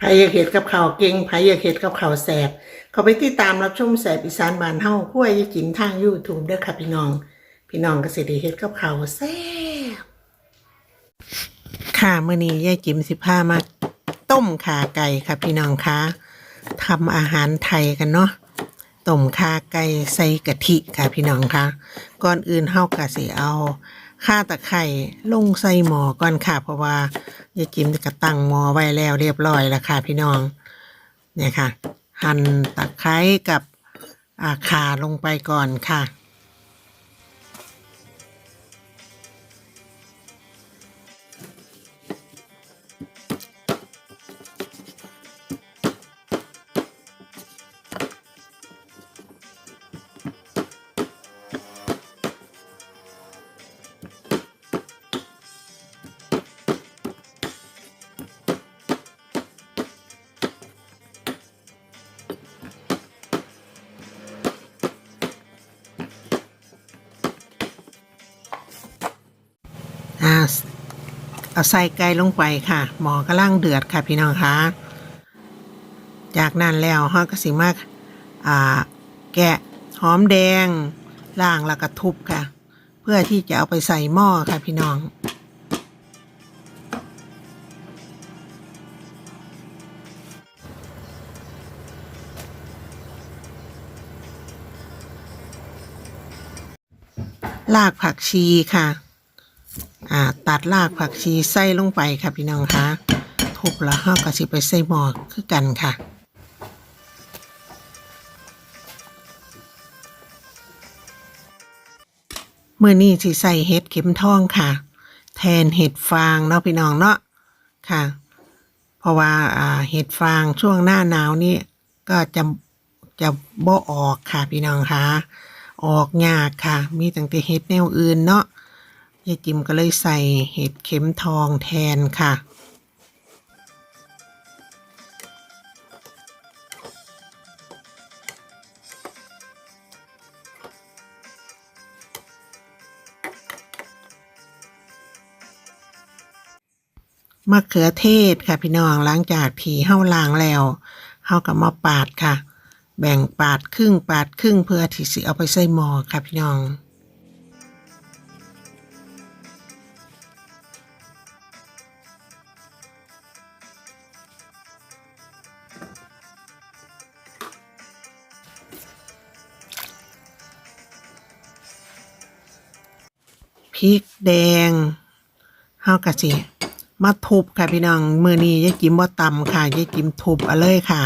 ไผอยากเห็ดกับข่าวเก่งไผอยากเห็ดกับข่าวแสบ เขาไปติดตามรับชมแสบอีสานบานเฮาขั้วยกินทาง YouTube เด้อค่ะพี่น้อง พี่น้องก็สิได้เฮ็ดกับข่าวแซ่บค่ะมื้อนี้ยายจิมสิพามาต้มขาไก่ค่ะพี่น้องคะทำอาหารไทยกันเนาะต้มขาไก่ใส่กะทิค่ะพี่น้องคะก่อนอื่นเฮาก็สิเอา ข้าตะไคร่ลงใส่หม้อก่อนค่ะ เพราะว่ายายจิมก็ตั้งหม้อไว้แล้วเรียบร้อยแล้วค่ะพี่น้อง เนี่ยค่ะ หั่นตะไคร้กับอาขาลงไปก่อนค่ะ เอาใส่ไก่ลงไปค่ะ หมอกำลังเดือดค่ะพี่น้องคะจากนั้นแล้วฮาก็สิมาอ่าแกะหอมแดงล่างแล้วก็ทุบค่ะ เพื่อที่จะเอาไปใส่หม้อค่ะพี่น้องลากผักชีค่ะ อ่าตัดรากผักชีใส่ลงไปค่ะพี่น้องคะทุบแล้วเฮาก็สิไปใส่หม้อคือกันค่ะเมื่อนี้สิใส่เห็ดเข็มทองค่ะ แทนเห็ดฟางเนาะพี่น้องเนาะค่ะ เพราะว่าอ่าเห็ดฟางช่วงหน้าหนาวนี่ก็จะจะบ่ออกค่ะพี่น้องคะออกยากค่ะ มีตั้งแต่เห็ดแนวอื่นเนาะ ยายจิมก็เลยใส่เห็ดเข็มทองแทนค่ะ มะเขือเทศค่ะพี่น้องหลังจากที่เฮาล้างแล้วเฮาก็มาปาดค่ะ แบ่งปาดครึ่งปาดครึ่งเพื่อที่สิเอาไปใส่หม้อค่ะพี่น้อง พริกแดงเฮากะสิมาทุบค่ะพี่น้องมือนี้ยายจิมว่าตำค่ะยายจิมทุบเอาเลยค่ะ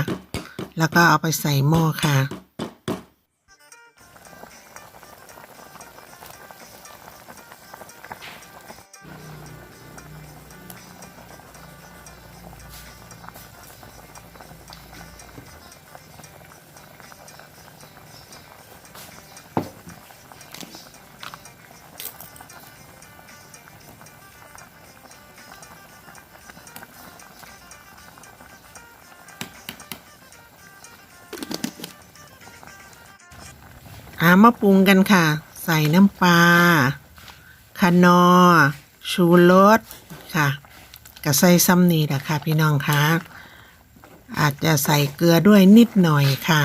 แล้วก็เอาไปใส่หม้อค่ะ มาปรุงกันค่ะ ใส่น้ำปลาคนอ ชูรสค่ะกระใส่ซ้ำนี่แหละค่ะ พี่น้องคะอาจจะใส่เกลือด้วยนิดหน่อยค่ะ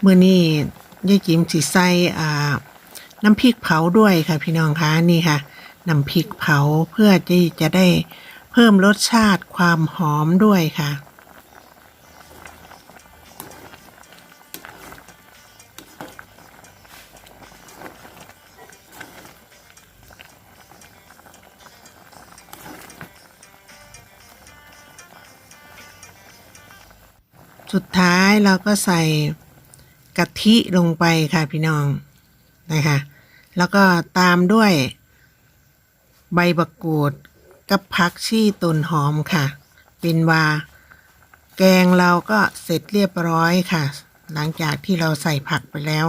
เมื่อนี้ยายจิมสิใส่น้ำพริกเผาด้วยค่ะ พี่น้องคะนี่ค่ะ น้ำพริกเผาเพื่อที่จะได้เพิ่มรสชาติความหอมด้วยค่ะ สุดท้ายเราก็ใส่กะทิลงไปค่ะพี่น้องนะคะ แล้วก็ตามด้วย ใบบักกูด กับผักชีต้นหอมค่ะ เป็นว่า แกงเราก็เสร็จเรียบร้อยค่ะ หลังจากที่เราใส่ผักไปแล้ว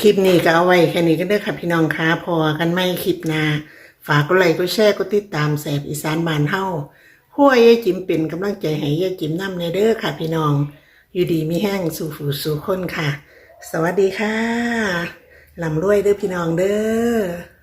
คลิปนี้ก็เอาไว้แค่นี้ก็เด้อค่ะพี่น้องค่ะพอกันไม่คลิปนาฝากกดไลค์กดแชร์กดติดตามแสบอีสานบานเฮาหัวยายจิ๋มเป็นกำลังใจให้ยายจิ๋มน้ำในเด้อค่ะ พี่น้อง อยู่ดีมีแห้งสู่ฝูสู่คนค่ะ สวัสดีค่ะลำรวยเด้อพี่น้องเด้อ